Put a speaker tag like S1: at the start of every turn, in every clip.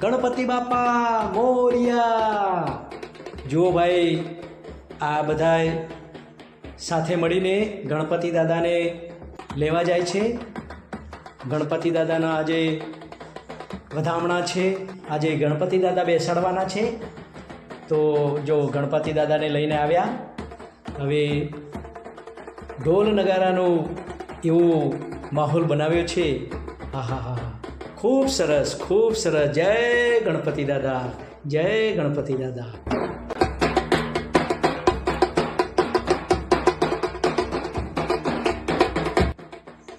S1: ગણપતિ બાપા, મોરિયા. જુઓ ભાઈ, આ બધાય સાથે મળીને ગણપતિ દાદાને લેવા જાય છે. ગણપતિ દાદાના આજે વધામણા છે. આજે ગણપતિ દાદા બેસાડવાના છે. તો જો ગણપતિ દાદાને લઈને આવ્યા, હવે ઢોલ નગારાનું એવું માહોલ બનાવ્યો છે. હા હા હા. ખૂબ સરસ ખૂબ સરસ. જય ગણપતિ દાદા, જય ગણપતિ દાદા.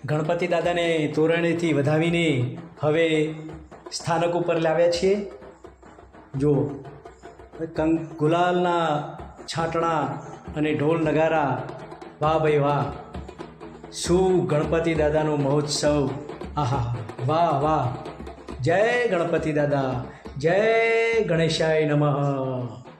S1: ગણપતિ દાદાને તોરણેથી વધાવીને હવે સ્થાનક ઉપર લાવ્યા છીએ. જો, કંક ગુલાલના છાંટણા અને ઢોલ નગારા વાહ ભાઈ વાહ. શું ગણપતિ દાદાનો મહોત્સવ આહા વાહ વાહ. જય ગણપતિ દાદા જય ગણેશાય નમઃ.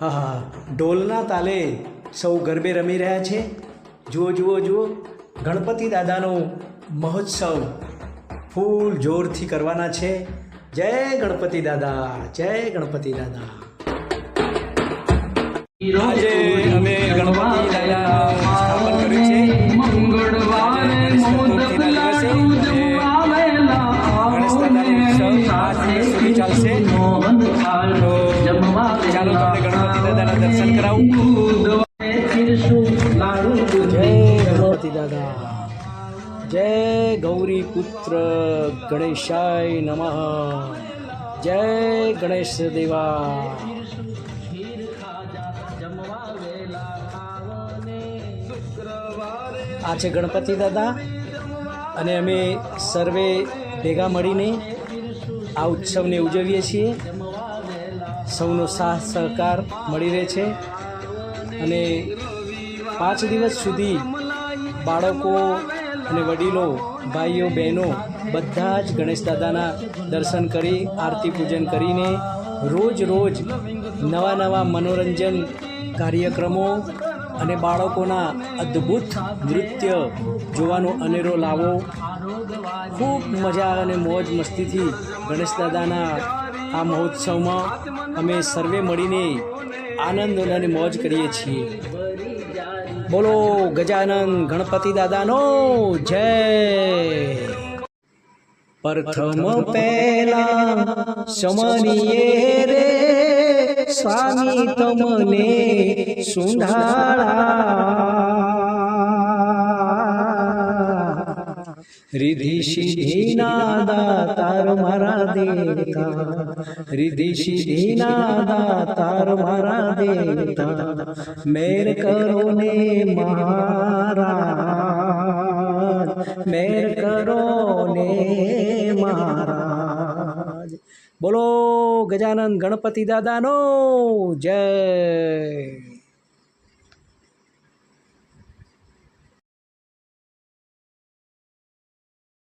S1: હા ઢોલના તાલે સૌ ગરબે રમી રહ્યા છે. જુઓ જુઓ જુઓ, ગણપતિ દાદાનો મહોત્સવ ફૂલ જોરથી કરવાના છે. જય ગણપતિ દાદા, જય ગણપતિ દાદા. આજે અમે ગણપતિ દાદા દર્શન કરાવું. જય ગણપતિ દાદા જય ગૌરી પુત્ર ગણેશાય નમઃ. જય ગણેશ દેવા. આ છે ગણપતિ દાદા. અને અમે સર્વે ભેગા મળીને આ ઉત્સવને ઉજવીએ છીએ. સૌનો સાથ, સહકાર મળી રહે છે. અને પાંચ દિવસ સુધી બાળકો અને વડીલો, ભાઈઓ, બહેનો બધા જ ગણેશ દાદાના દર્શન કરી, આરતી પૂજન કરીને રોજ રોજ નવા નવા મનોરંજન કાર્યક્રમો અને બાળકોના અદ્ભુત નૃત્ય જોવાનો અનેરો લાવો. ખૂબ મજા અને મોજ મસ્તીથી ગણેશ દાદાના આ મહોત્સવમાં અમે સર્વે મળીને આનંદ અને મોજ કરીએ છીએ. બોલો ગજાનંદ ગણપતિ દાદાનો જય. પ્રથમ પહેલા સમનીએ રે, સ્વામી તમને સુંઢાળા રિધિ સિદ્ધિના દાતાર મારા દેતા રિધિ સિદ્ધિના દાતાર મારા દેતા મેર કરો ને મહારાજ મેર કરો ને મહારાજ બોલો ગજાનંદ ગણપતિ દાદાનો જય